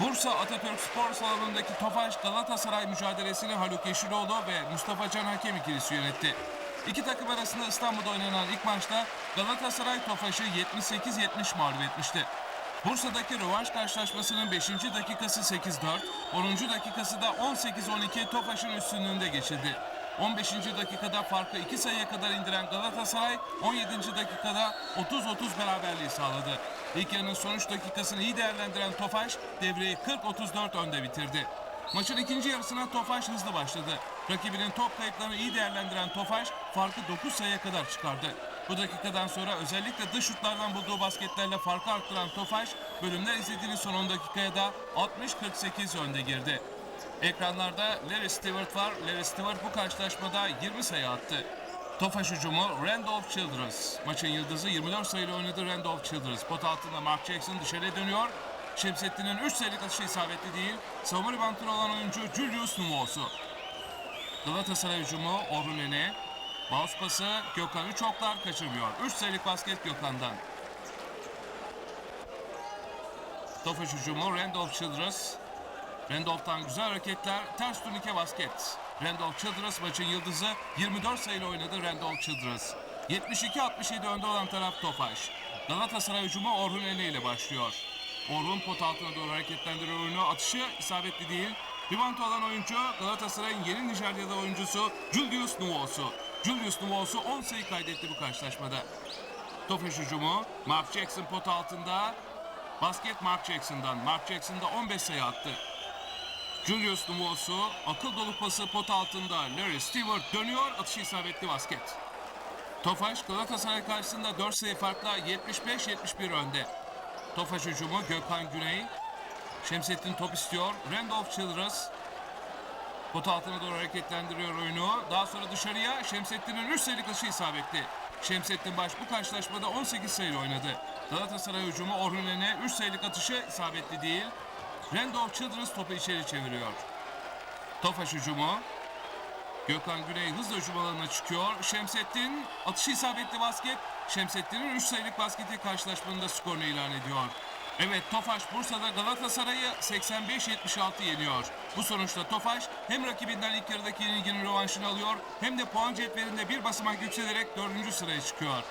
Bursa Atatürk Spor Salonu'ndaki Tofaş Galatasaray mücadelesini Haluk Yeşiloğlu ve Mustafa Can Hakem ikilisi yönetti. İki takım arasında İstanbul'da oynanan ilk maçta Galatasaray Tofaş'ı 78-70 mağlup etmişti. Bursa'daki rövanş karşılaşmasının 5. dakikası 8-4, 10. dakikası da 18-12 Tofaş'ın üstünlüğünde geçildi. 15. dakikada farkı 2 sayıya kadar indiren Galatasaray 17. dakikada 30-30 beraberliği sağladı. İlk yarının sonuç dakikasını iyi değerlendiren Tofaş devreyi 40-34 önde bitirdi. Maçın ikinci yarısına Tofaş hızlı başladı. Rakibinin top kayıplarını iyi değerlendiren Tofaş farkı 9 sayıya kadar çıkardı. Bu dakikadan sonra özellikle dış şutlardan bulduğu basketlerle farkı arttıran Tofaş bölümler izlediğiniz son 10 dakikaya da 60-48 önde girdi. Ekranlarda Larry Stewart var. Larry Stewart bu karşılaşmada 20 sayı attı. Tofaş hücumu Randolph Childress. Maçın yıldızı 24 sayıyla oynadı Randolph Childress. Pot altında Mark Jackson dışarıya dönüyor. Şemsettin'in 3 sayılık atışı isabetli değil. Savunma ribantını olan oyuncu Julius Numosu. Galatasaray hücumu Orhun Ene. Mouse pası Gökhan Üçoklar kaçırmıyor. 3 sayılık basket Gökhan'dan. Tofaş hücumu Randolph Childress. Randolph'tan güzel hareketler, ters turnike basket. Randolph Childress maçın yıldızı 24 sayıyla oynadı Randolph Childress. 72-67 önde olan taraf Tofaş. Galatasaray hücumu Orhun Ene ile başlıyor. Orhun pot altına doğru hareketlendiriyor oyunu. Atışı isabetli değil. Ribantı olan oyuncu Galatasaray'ın yeni Nijeryalı oyuncusu Julius Nuwosu. Julius Nuwosu 10 sayı kaydetti bu karşılaşmada. Tofaş hücumu Mark Jackson pot altında. Basket Mark Jackson'dan. Mark Jackson da 15 sayı attı. Julius Numosu akıl dolu pası pot altında Larry Stewart dönüyor atışı isabetli basket. Tofaş Galatasaray karşısında 4 sayı farkla 75-71 önde. Tofaş hücumu Gökhan Güney. Şemsettin top istiyor. Randolph Childress pot altına doğru hareketlendiriyor oyunu. Daha sonra dışarıya Şemsettin'in 3 sayılık atışı isabetli. Şemsettin Baş bu karşılaşmada 18 sayıyla oynadı. Galatasaray hücumu Orhunen'e 3 sayılık atışı isabetli değil. Randolph Childress topu içeri çeviriyor. Tofaş hücumu. Gökhan Güney hızla hücum alanına çıkıyor. Şemsettin atışı isabetli basket. Şemsettin'in 3 sayılık basketi karşılaşmanın da skorunu ilan ediyor. Evet Tofaş Bursa'da Galatasaray'ı 85-76 yeniyor. Bu sonuçta Tofaş hem rakibinden ilk yarıdaki yenilginin rövanşını alıyor hem de puan cetvelinde bir basamak yükselerek 4. sıraya çıkıyor.